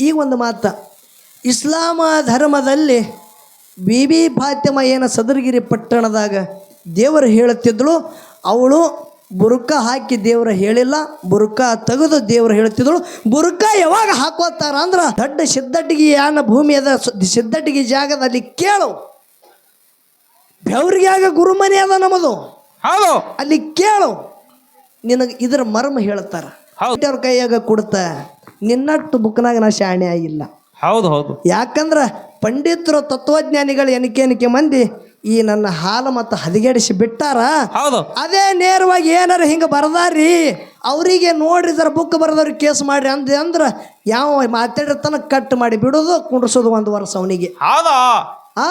ಈಗ ಒಂದು ಮಾತು ಇಸ್ಲಾಮ ಧರ್ಮದಲ್ಲಿ ಬೀಬಿ ಫಾತ್ಯಮ ಏನ ಸದರಗಿರಿ ಪಟ್ಟಣದಾಗ ದೇವರು ಹೇಳುತ್ತಿದ್ದಳು ಅವಳು ಬುರುಕ ಹಾಕಿ ದೇವರು ಹೇಳಿಲ್ಲ ಬುರುಕ ತೆಗೆದು ದೇವರು ಹೇಳ್ತಿದ್ದಳು ಬುರುಕ ಯಾವಾಗ ಹಾಕೋತಾರ ಅಂದ್ರೆ ದೊಡ್ಡ ಸಿದ್ದಟ್ಟಿಗೆ ಯಾನ ಭೂಮಿ ಅದ ಜಾಗದಲ್ಲಿ ಕೇಳು. ಬೆವ್ರಿಗ್ಯಾಗ ಗುರುಮನೆ ಅದ ನಮ್ಮದು. ಹೌದು. ಅಲ್ಲಿ ಕೇಳು. ನಿನಗೆ ಇದರ ಮರ್ಮ ಹೇಳ್ತಾರ ಹೌದು. ಅವ್ರ ಕೈಯಾಗ ಕೊಡ್ತ ನಿನ್ನಟ್ಟು ಬುಕ್ನಾಗ ನಾ ಶಾಣೆ ಆಗಿಲ್ಲ. ಹೌದು ಹೌದು. ಯಾಕಂದ್ರೆ ಪಂಡಿತರು ತತ್ವಜ್ಞಾನಿಗಳು ಎನಿಕೆ ಎನಿಕೆ ಮಂದಿ ಈ ನನ್ನ ಹಾಲು ಮತ್ತು ಹದಗೆಡಿಸಿ ಬಿಟ್ಟಾರ. ಹೌದು. ಅದೇ ನೇರವಾಗಿ ಏನಾರ ಹಿಂಗೆ ಬರದಾರಿ ಅವರಿಗೆ ನೋಡ್ರಿ ಇದರ ಬುಕ್ ಬರ್ದವ್ರಿಗೆ ಕೇಸ್ ಮಾಡ್ರಿ ಅಂದೆ ಅಂದ್ರೆ ಯಾವ ಮಾತಾಡಿರ್ತಾನ ಕಟ್ ಮಾಡಿ ಬಿಡೋದು ಕುಂಡ್ರಿಸೋದು ಒಂದು ವರ್ಷ ಅವನಿಗೆ. ಹೌದು. ಆ?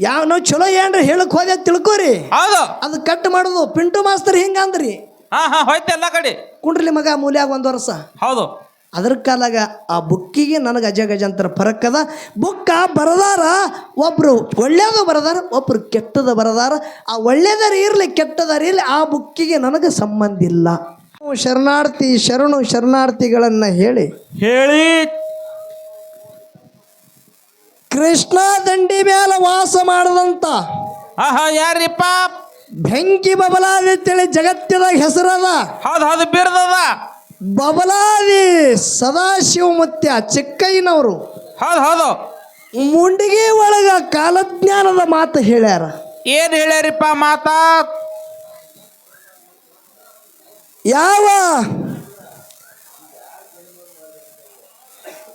ಯಾವ ನಾವು ಚಲೋ ಏನ್ರಿ ಹೇಳಕ್ ಹೋದೆ ತಿಳ್ಕೊರಿ. ಹೌದು. ಅದು ಕಟ್ ಮಾಡೋದು. ಪಿಂಟು ಮಾಸ್ತರ್ ಹಿಂಗ ಅಂದ್ರಿ. ಹಾ ಹಾ ಹೋಯ್ತು ಎಲ್ಲ ಕಡೆ. ಕುಂಡ್ರಲಿ ಮಗ ಮೂಲ್ಯಾಗ ಒಂದು ವರ್ಷ. ಹೌದು. ಅದ್ರ ಕಾಲಾಗ ಆ ಬುಕ್ಕಿಗೆ ನನಗೆ ಅಜ ಗಜ ಫರಕ್ಕದ ಬುಕ್ಕ ಬರದಾರ ಒಬ್ರು ಒಳ್ಳೇದು ಬರದಾರ ಒಬ್ರು ಕೆಟ್ಟದ ಬರದಾರ. ಆ ಒಳ್ಳೇದಾರ ಇರಲಿ ಕೆಟ್ಟದಾರ ಇರಲಿ ಆ ಬುಕ್ಕಿಗೆ ನನಗೆ ಸಂಬಂಧ ಇಲ್ಲ. ಶರಣಾರ್ಥಿ ಶರಣು ಶರಣಾರ್ಥಿಗಳನ್ನು ಹೇಳಿ. ಹೇಳಿ. ಕೃಷ್ಣ ದಂಡಿ ಮೇಲೆ ವಾಸ ಮಾಡದಂತ. ಆಹಾ ಯಾರಿಪ್ಪ ಬೆಂಕಿ ಬಬಲಾದಿ ಅಂತೇಳಿ ಜಗತ್ತಿನಾಗ ಹೆಸರದ ಹೌದು ಹೌದು ಬೀರ್ದದ. ಬಬಲಾದಿ ಸದಾಶಿವ ಮುತ್ಯ ಚಿಕ್ಕಯ್ಯನವರು. ಹೌದು ಹೌದು. ಮುಂಡಿಗೆ ಒಳಗ ಕಾಲಜ್ಞಾನದ ಮಾತು ಹೇಳ್ಯಾರ. ಏನ್ ಹೇಳ್ಯಾರಿಪ್ಪ ಮಾತಾ? ಯಾವ?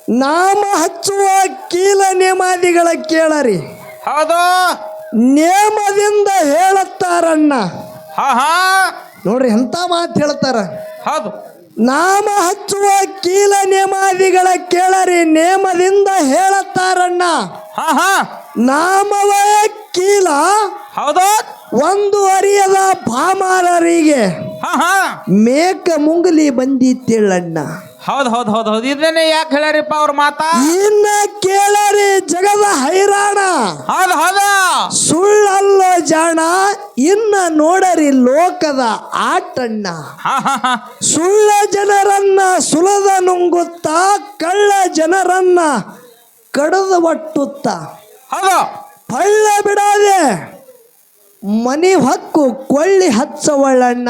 ನಾಮ ಹಚ್ಚುವ ಕೀಲ ನೇಮಾದಿಗಳ ಕೇಳರಿ. ಹೌದು. ನೇಮದಿಂದ ಹೇಳುತ್ತಾರಣ್ಣ. ಹಾ ಹಾ. ನೋಡ್ರಿ ಎಂತ ಮಾತು ಹೇಳ್ತಾರ. ಹೌದು. ನಾಮ ಹಚ್ಚುವ ಕೀಲ ನೇಮಾದಿಗಳ ಕೇಳರಿ ನೇಮದಿಂದ ಹೇಳುತ್ತಾರಣ್ಣ. ಹಾ ಹಾ. ನಾಮವೇ ಕೀಲ ಹೌದು. ಒಂದು ಅರಿಯದ ಭಾಮಾರರಿಗೆ ಹಾ ಹಾ. ಮೇಕ ಮುಂಗಲಿ ಬಂದಿತ್ತೇಳಣ್ಣ. ಹೌದು ಹೌದು ಹೌದು ಹೌದು. ಇದನ್ನೇ ಯಾಕೆ ಹೇಳ್ಯಾರಿಪ್ಪ ಅವ್ರ ಮಾತಾ? ಇನ್ನ ಕೇಳರಿ ಜಗದ ಹೈರಾಣ. ಜಾಣ ಇನ್ನ ನೋಡರಿ ಲೋಕದ ಆಟಣ್ಣ. ಸುಳ್ಳ ಜನರನ್ನ ಸುಲದ ನುಂಗುತ್ತಾ ಕಳ್ಳ ಜನರನ್ನ ಕಡದ ಒಟ್ಟುತ್ತ. ಪಳ್ಳ ಬಿಡಾದೆ ಮನಿ ಹಕ್ಕು ಕೊಳ್ಳಿ ಹಚ್ಚವಳ್ಳಣ್ಣ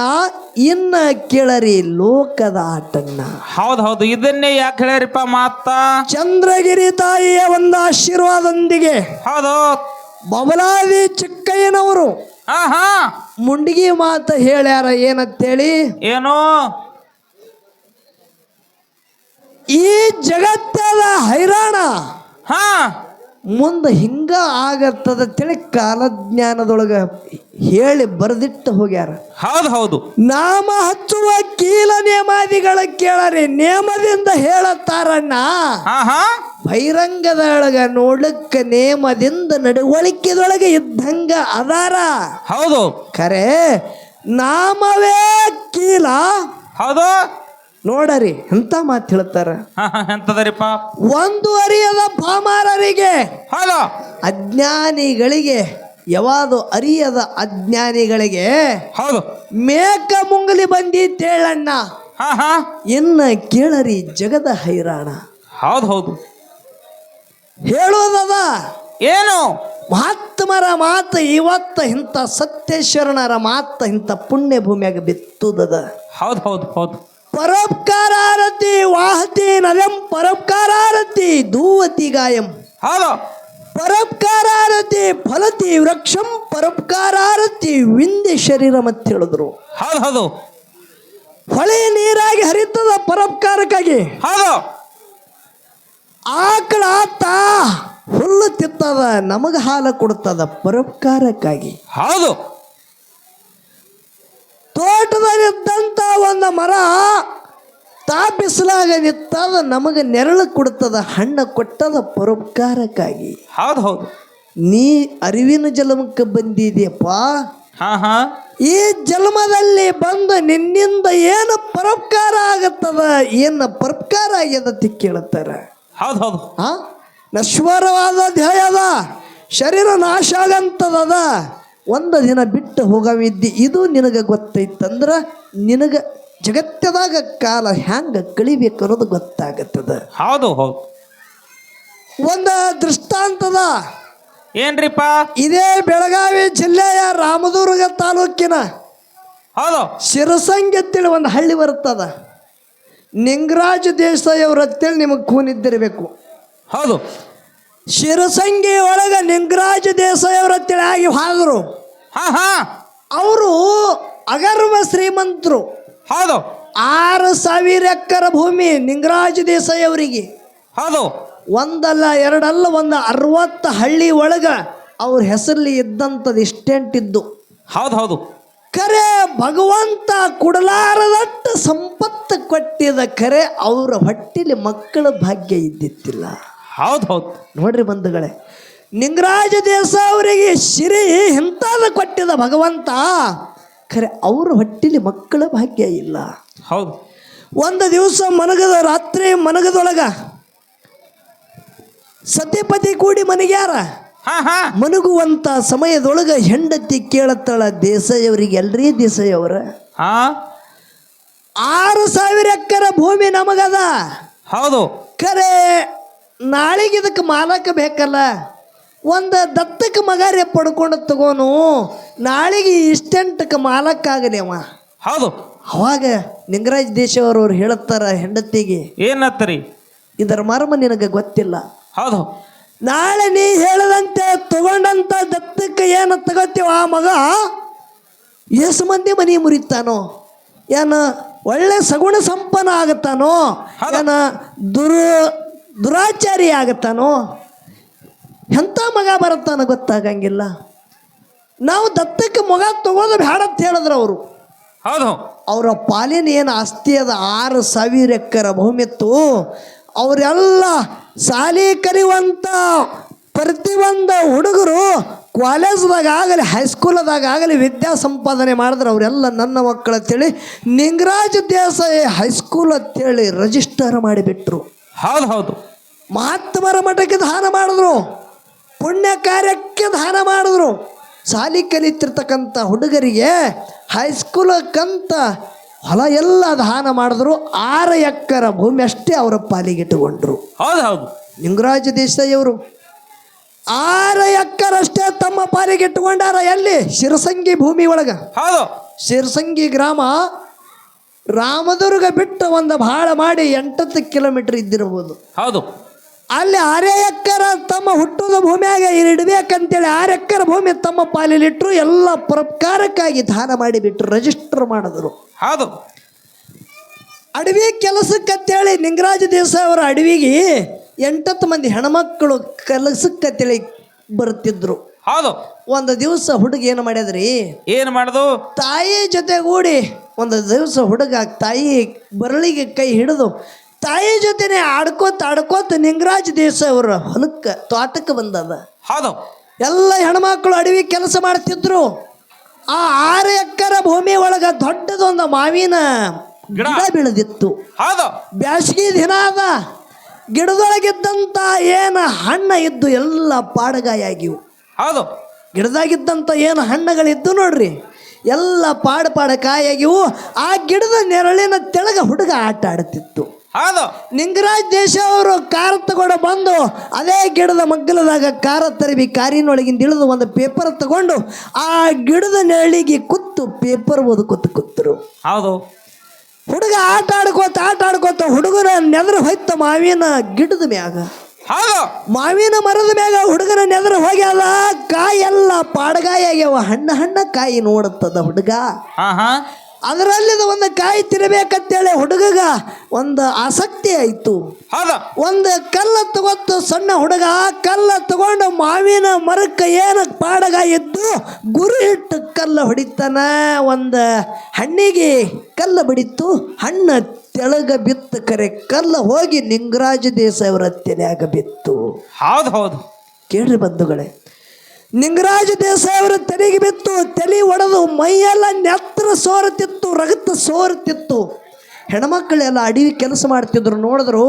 ಇನ್ನ ಕೇಳರಿ ಲೋಕದ ಆಟಣ್ಣ. ಹೌದು ಹೌದು. ಇದನ್ನೇ ಯಾಕೆ ಹೇಳ್ಯಾರಿಪ್ಪ ಮಾತಾ? ಚಂದ್ರಗಿರಿ ತಾಯಿಯ ಒಂದು ಆಶೀರ್ವಾದದೊಂದಿಗೆ. ಹೌದು. ಬಬಲಾದಿ ಚಿಕ್ಕಯ್ಯನವರು. ಆಹಾ. ಮುಂಡಿಗಿ ಮಾತು ಹೇಳ್ಯಾರ ಏನಂತೇಳಿ? ಏನೋ? ಈ ಜಗತ್ತದ ಹೈರಾಣ. ಹಾ. ಮುಂದೆ ಹಿಂಗ ಆಗತ್ತದ ತಿಳಿ ಕಾಲಜ್ಞಾನದೊಳಗ ಹೇಳಿ ಬರೆದಿಟ್ಟು ಹೋಗ್ಯಾರ. ಹೌದು ಹೌದು. ನಾಮ ಹಚ್ಚುವ ಕೀಲ ನೇಮಾದಿಗಳ ಕೇಳರಿ ನೇಮದಿಂದ ಹೇಳತ್ತಾರಣ್ಣ. ಹಾ ಹಾ. ಬಹಿರಂಗದೊಳಗ ನೋಡಕ್ಕ ನೇಮದಿಂದ ನಡವಳಿಕೆದೊಳಗೆ ಇದ್ದಂಗ ಅದಾರ. ಹೌದು. ಖರೆ ನಾಮವೇ ಕೀಲ. ಹೌದು. ನೋಡರಿ ಎಂತ ಮಾತು ಹೇಳ್ತಾರ? ಎಂತದರಿಪ್ಪ ಒಂದು ಅರಿಯದ ಭಾಮಾರರಿಗೆ ಹಲೋ ಅಜ್ಞಾನಿಗಳಿಗೆ ಯಾವಾದು ಅರಿಯದ ಅಜ್ಞಾನಿಗಳಿಗೆ ಹೌದು. ಮೇಕ ಮುಂಗಲಿ ಬಂದಿತ್ತೇಳಣ್ಣ ತೇಳಣ್ಣ ಎನ್ನ ಇನ್ನ ಕೇಳರಿ ಜಗದ ಹೈರಾಣ. ಹೌದು ಹೌದು. ಹೇಳೋದದ? ಏನು? ಮಹಾತ್ಮರ ಮಾತು ಇವತ್ತ ಇಂಥ ಸತ್ಯಶರಣರ ಮಾತು ಇಂಥ ಪುಣ್ಯ ಭೂಮಿಯಾಗ ಬಿತ್ತುದದ. ಹೌದು ಹೌದು ಹೌದು. ಪರೋಪಕಾರಾರತಿ ವಾಹತಿ ನರಂ ಪರೋಪಕಾರಾರತಿ ಧೂವತಿ ಗಾಯಂ. ಹೌದು. ಪರೋಪಕಾರಾರತಿ ಫಲತಿ ವೃಕ್ಷಂ ಪರೋಪಕಾರಾರತಿ ವಿಂದೆ ಶರೀರ ಅಂತ ಹೇಳಿದ್ರು. ಹೌದು ಹೌದು. ಹೊಳೆ ನೀರಾಗಿ ಹರಿತದ ಪರೋಪಕಾರಕ್ಕಾಗಿ. ಹೌದು. ಆಕಳ ತಾ ಹುಲ್ಲು ತಿತ್ತದ ನಮಗೆ ಹಾಲು ಕೊಡ್ತದ ಪರೋಪಕಾರಕ್ಕಾಗಿ. ಹೌದು. ತೋಟದಲ್ಲಿದ್ದಂಥ ಒಂದು ಮರ ತಾ ಬಿಸಿಲಾಗ ನಿತ್ತದ ನಮಗೆ ನೆರಳು ಕೊಡ್ತದ ಹಣ್ಣು ಕೊಟ್ಟದ ಪರೋಪಕಾರಕ್ಕಾಗಿ. ಹೌದು ಹೌದು. ನೀ ಅರಿವಿನ ಜಲಮಕ್ಕೆ ಬಂದಿದೆಯಪ್ಪ. ಹಾ ಹಾ. ಈ ಜನ್ಮದಲ್ಲಿ ಬಂದು ನಿನ್ನಿಂದ ಏನು ಪರೋಪಕಾರ ಆಗತ್ತದ ಏನು ಪರೋಪಕಾರ ಆಗ್ಯದ ಕೇಳುತ್ತಾರೆ ಹೌದು ಹೌದು. ಆ? ನಶ್ವರವಾದ ಧ್ಯೇಯದ ಶರೀರ ನಾಶ ಆಗಂತದದ ಒಂದು ದಿನ ಬಿಟ್ಟು ಹೋಗವಿದ್ದಿ ಇದು ನಿನಗೆ ಗೊತ್ತೈತಂದ್ರೆ ನಿನಗೆ ಜಗತ್ತದಾಗ ಕಾಲ ಹ್ಯಾಂಗ ಕಳಿಬೇಕು ಅನ್ನೋದು ಗೊತ್ತಾಗತ್ತದ. ಹೌದು ಹೌದು. ಒಂದು ದೃಷ್ಟಾಂತದ. ಏನ್ರಿಪ್ಪ? ಇದೇ ಬೆಳಗಾವಿ ಜಿಲ್ಲೆಯ ರಾಮದುರ್ಗ ತಾಲೂಕಿನ ಹೌದು. ಶಿರಸಂಗಿ ಅಂತೇಳಿ ಒಂದು ಹಳ್ಳಿ ಬರುತ್ತದ ನಿಂಗರಾಜ ದೇಸಾಯಿ ಅವ್ರ ಅಂತೇಳಿ ನಿಮಗೆ ಕೂನಿದ್ದಿರಬೇಕು ಹೌದು. ಶಿರಸಂಗಿ ಒಳಗೆ ನಿಂಗರಾಜ ದೇಸಾಯಿ ಅವ್ರ ಅಂತೇಳಿ ಆಗಿ ಹೋದರು. ಹಾ ಹಾ. ಅವರು ಅಗರ್ವ ಶ್ರೀಮಂತರು. ಹೌದು. ಆರು ಸಾವಿರ ಎಕ್ಕರ ಭೂಮಿ ನಿಂಗರಾಜ ದೇಸಾಯಿ ಅವರಿಗೆ ಹೌದು. ಒಂದಲ್ಲ ಎರಡಲ್ಲ ಒಂದು ಅರವತ್ತು ಹಳ್ಳಿ ಒಳಗೆ ಅವ್ರ ಹೆಸರಲ್ಲಿ ಇದ್ದಂಥದ್ದು ಇಷ್ಟೆಂಟಿದ್ದು. ಹೌದು ಹೌದು. ಕರೆ ಭಗವಂತ ಕೊಡಲಾರದಷ್ಟು ಸಂಪತ್ತು ಕೊಟ್ಟಿದ ಕರೆ ಅವರ ಹೊಟ್ಟಿಲಿ ಮಕ್ಕಳ ಭಾಗ್ಯ ಇದ್ದಿತ್ತಿಲ್ಲ. ಹೌದು ಹೌದು. ನೋಡ್ರಿ ಬಂಧುಗಳೇ ನಿಂಗರಾಜ ದೇಸ ಅವರಿಗೆ ಸಿರಿ ಎಂತಾದ ಕೊಟ್ಟಿದ ಭಗವಂತ ಖರೆ ಅವ್ರ ಹೊಟ್ಟಿಲಿ ಮಕ್ಕಳ ಭಾಗ್ಯ ಇಲ್ಲ. ಹೌದು. ಒಂದು ದಿವಸ ಮನಗದ ರಾತ್ರಿ ಮನಗದೊಳಗ ಸತ್ಯಪತಿ ಕೂಡಿ ಮನೆಗ್ಯಾರ ಮನಗುವಂತ ಸಮಯದೊಳಗ ಹೆಂಡತಿ ಕೇಳತ್ತಾಳ ದೇಸಾಯವರಿಗೆ ಎಲ್ರೀ ದೇಸಾಯವರ ಹಾ. ಆರು ಸಾವಿರ ಎಕ್ಕರ ಭೂಮಿ ನಮಗದ. ಹೌದು. ಖರೆ ನಾಳೆಗೆ ಇದಕ್ಕೆ ಮಾಲಕ ಬೇಕಲ್ಲ? ಒಂದು ದತ್ತಕ್ಕೆ ಮಗಾರಿ ಪಡ್ಕೊಂಡು ತಗೋನು ನಾಳೆಗೆ ಇಷ್ಟೆಂಟಕ್ಕೆ ಮಾಲಕ ಆಗಲಿ ಅವ. ಹೌದು. ಅವಾಗ ನಿಂಗರಾಜ್ ದೇಶವರವ್ರು ಹೇಳುತ್ತಾರ ಹೆಂಡತಿಗೆ ಏನತ್ತರಿ? ಇದರ ಮರ್ಮ ನಿನಗೆ ಗೊತ್ತಿಲ್ಲ. ಹೌದು. ನಾಳೆ ನೀ ಹೇಳದಂತೆ ತಗೊಂಡಂತ ದತ್ತಕ್ಕೆ ಏನು ತಗೋತೀವ ಆ ಮಗ? ಎಷ್ಟು ಮಂದಿ ಮನಿ ಮುರಿತಾನೋ? ಏನ ಒಳ್ಳೆ ಸಗುಣ ಸಂಪನ್ನ ಆಗತ್ತಾನೋ ಏನ ದುರು ದುರಾಚಾರಿ ಆಗತ್ತಾನೋ? ಎಂಥ ಮಗ ಬರುತ್ತಾನೋ ಗೊತ್ತಾಗಂಗಿಲ್ಲ. ನಾವು ದತ್ತಕ್ಕೆ ಮಗ ತಗೋದು ಬೇಡ ಅಂತ ಹೇಳಿದ್ರು ಅವರು. ಹೌದು. ಅವರ ಪಾಲಿನ ಏನು ಆಸ್ತಿ ಅದ? ಆರು ಸಾವಿರ ಭೂಮಿ ಭೂಮಿತ್ತು ಅವರೆಲ್ಲ ಸಾಲಿ ಕಲಿಯುವಂಥ ಪ್ರತಿಯೊಂದು ಹುಡುಗರು ಕಾಲೇಜ್ದಾಗ ಆಗಲಿ ಹೈಸ್ಕೂಲ್ದಾಗ ಆಗಲಿ ವಿದ್ಯಾ ಸಂಪಾದನೆ ಮಾಡಿದ್ರೆ. ಅವರೆಲ್ಲ ನನ್ನ ಮಕ್ಕಳು ಅಂತೇಳಿ ನಿಂಗರಾಜ್ ದೇಸಾಯಿ ಹೈಸ್ಕೂಲ್ ಅಂತೇಳಿ ರಿಜಿಸ್ಟರ್ ಮಾಡಿಬಿಟ್ರು. ಹೌದು ಹೌದು. ಮಹಾತ್ಮರ ಮಠಕ್ಕೆ ದಾನ ಮಾಡಿದ್ರು ಪುಣ್ಯ ಕಾರ್ಯಕ್ಕೆ ದಾನ ಮಾಡಿದ್ರು. ಸಾಲಿ ಕಲಿತಿರ್ತಕ್ಕಂಥ ಹುಡುಗರಿಗೆ ಹೈಸ್ಕೂಲಕ್ಕಂತ ಹೊಲ ಎಲ್ಲ ದಾನ ಮಾಡಿದ್ರು. ಆರು ಎಕ್ಕರ ಭೂಮಿ ಅಷ್ಟೇ ಅವರ ಪಾಲಿಗೆ ಇಟ್ಟುಕೊಂಡ್ರು ಹೌದು ಹೌದು. ನಿಂಗರಾಜ ದೇಸಾಯಿಯವರು ಆರು ಎಕ್ಕರಷ್ಟೇ ತಮ್ಮ ಪಾಲಿಗೆ ಇಟ್ಟುಕೊಂಡಾರ ಎಲ್ಲಿ? ಶಿರಸಂಗಿ ಭೂಮಿ ಒಳಗೆ. ಹೌದು. ಶಿರಸಂಗಿ ಗ್ರಾಮ ರಾಮದುರ್ಗ ಬಿಟ್ಟು ಒಂದು ಭಾಳ ಮಾಡಿ ಎಂಟತ್ತು ಕಿಲೋಮೀಟರ್ ಇದ್ದಿರಬಹುದು. ಹೌದು. ಅಲ್ಲಿ ಆರ್ಯಕ್ಕರ ಎಕ್ಕರ ತಮ್ಮ ಹುಟ್ಟುದ ಭೂಮಿಯಾಗ ಇಡಬೇಕಂತೇಳಿ ಆರು ಎಕ್ಕರ ಭೂಮಿ ತಮ್ಮ ಪಾಲಿಲಿಟ್ರು ಎಲ್ಲ ಪ್ರಕಾರಕ್ಕಾಗಿ ದಾನ ಮಾಡಿಬಿಟ್ರು ರಿಜಿಸ್ಟರ್ ಮಾಡಿದ್ರು. ಹೌದು. ಅಡವಿ ಕೆಲಸಕ್ಕಂತೇಳಿ ನಿಂಗರಾಜ ದೇಸಾಯಿ ಅವರ ಅಡವಿಗೆ ಎಂಟತ್ತು ಮಂದಿ ಹೆಣ್ಮಕ್ಕಳು ಕೆಲಸಕ್ಕಂತೇಳಿ ಬರ್ತಿದ್ರು. ಹೌದು. ಒಂದು ದಿವಸ ಹುಡುಗ ಏನು ಮಾಡಿದ್ರಿ? ಏನು ಮಾಡುದು? ತಾಯಿ ಜೊತೆಗೂಡಿ ಒಂದು ದಿವಸ ಹುಡುಗ ತಾಯಿ ಬರಳಿಗೆ ಕೈ ಹಿಡಿದು ತಾಯಿ ಜೊತೆನೆ ಆಡ್ಕೋತ ಆಡ್ಕೋತ ನಿಂಗರಾಜ್ ದೇಸಾಯಿ ಅವರ ಹೊಲಕ್ಕೆ ತೋಟಕ್ಕೆ ಬಂದದ. ಹೌದು. ಎಲ್ಲ ಹೆಣ್ಮಕ್ಳು ಅಡವಿ ಕೆಲಸ ಮಾಡ್ತಿದ್ರು. ಆ ಆರು ಎಕ್ಕರ ಭೂಮಿ ಒಳಗ ದೊಡ್ಡದೊಂದು ಮಾವಿನ ಗಿಡ. ಗಿಡ ಬೆಳೆದಿತ್ತು. ಹೌದು. ಬ್ಯಾಸಗಿ ದಿನ ಅದ. ಗಿಡದೊಳಗಿದ್ದಂಥ ಏನು ಹಣ್ಣ ಇದ್ದು ಎಲ್ಲ ಪಾಡಗಾಯ ಆಗಿವು ಹೌದು. ಗಿಡದಾಗಿದ್ದಂಥ ಏನು ಹಣ್ಣುಗಳಿದ್ದು ನೋಡ್ರಿ ಎಲ್ಲ ಪಾಡ ಪಾಡ ಕಾಯಾಗಿವು. ಆ ಗಿಡದ ನೆರಳಿನ ತೆಳಗ ಹುಡುಗ ಆಟ ಆಡ್ತಿತ್ತು. ಹೌದು. ನಿಂಗರಾಜ್ ದೇಶ ಅವರು ಕಾರ ತಗೊಂಡು ಬಂದು ಅದೇ ಗಿಡದ ಮಗ್ಗಲದಾಗ ಕಾರ ತರಬಿ ಕಾರಿನೊಳಗಿಂದ ಇಳಿದು ಒಂದು ಪೇಪರ್ ತಗೊಂಡು ಆ ಗಿಡದ ನೆರಳಿಗೆ ಕುತ್ತು ಪೇಪರ್ ಓದ್ಕೊತ ಕೂತರು. ಹೌದು. ಹುಡುಗ ಆಟ ಆಡ್ಕೋತ ಆಟ ಆಡ್ಕೋತ ಹುಡುಗನ ನೆದ್ರ ಹೊಯ್ತ ಮಾವಿನ ಗಿಡದ ಮ್ಯಾಗ. ಹೌದು. ಮಾವಿನ ಮರದ ಮ್ಯಾಗ ಹುಡುಗನ ನೆದ್ರ ಹೋಗ್ಯಾದ ಕಾಯಿ ಎಲ್ಲ ಪಾಡಗಾಯಿ ಆಗ್ಯಾವ ಹಣ್ಣ ಹಣ್ಣ ಕಾಯಿ ನೋಡುತ್ತದ ಹುಡುಗ. ಹಾ ಹಾ ಅದರಲ್ಲಿದ ಒಂದು ಕಾಯಿ ತಿನ್ನಬೇಕಂತೇಳಿ ಹುಡುಗಗ ಒಂದು ಆಸಕ್ತಿ ಆಯಿತು. ಒಂದು ಕಲ್ಲ ತಗೊತ್ತು ಸಣ್ಣ ಹುಡುಗ ಕಲ್ಲ ತಗೊಂಡು ಮಾವಿನ ಮರಕ್ಕೆ ಏನು ಪಾಡಗ ಇದ್ದು ಗುರು ಇಟ್ಟು ಕಲ್ಲ ಹೊಡಿತಾನ. ಒಂದು ಹಣ್ಣಿಗೆ ಕಲ್ಲ ಬಿಡಿತ್ತು. ಹಣ್ಣು ತೆಳಗ ಬಿತ್ತು. ಕರೆ ಕಲ್ಲ ಹೋಗಿ ನಿಂಗರಾಜ ದೇಸಾಯವರ ತೆನೆಯಾಗ ತಲೆಯಾಗ ಬಿತ್ತು ಹೌದು ಹೌದು. ಕೇಳ್ರಿ ಬಂಧುಗಳೇ ನಿಂಗರಾಜ ದೇಸಾಯವರು ತಲೆಗೆ ಬಿತ್ತು ತಲೆ ಒಡೆದು ಮೈಯೆಲ್ಲ ನೆತ್ರ ಸೋರುತ್ತಿತ್ತು ರಗತ ಸೋರುತ್ತಿತ್ತು. ಹೆಣ್ಮಕ್ಕಳೆಲ್ಲ ಅಡಿ ಕೆಲಸ ಮಾಡ್ತಿದ್ರು ನೋಡಿದ್ರು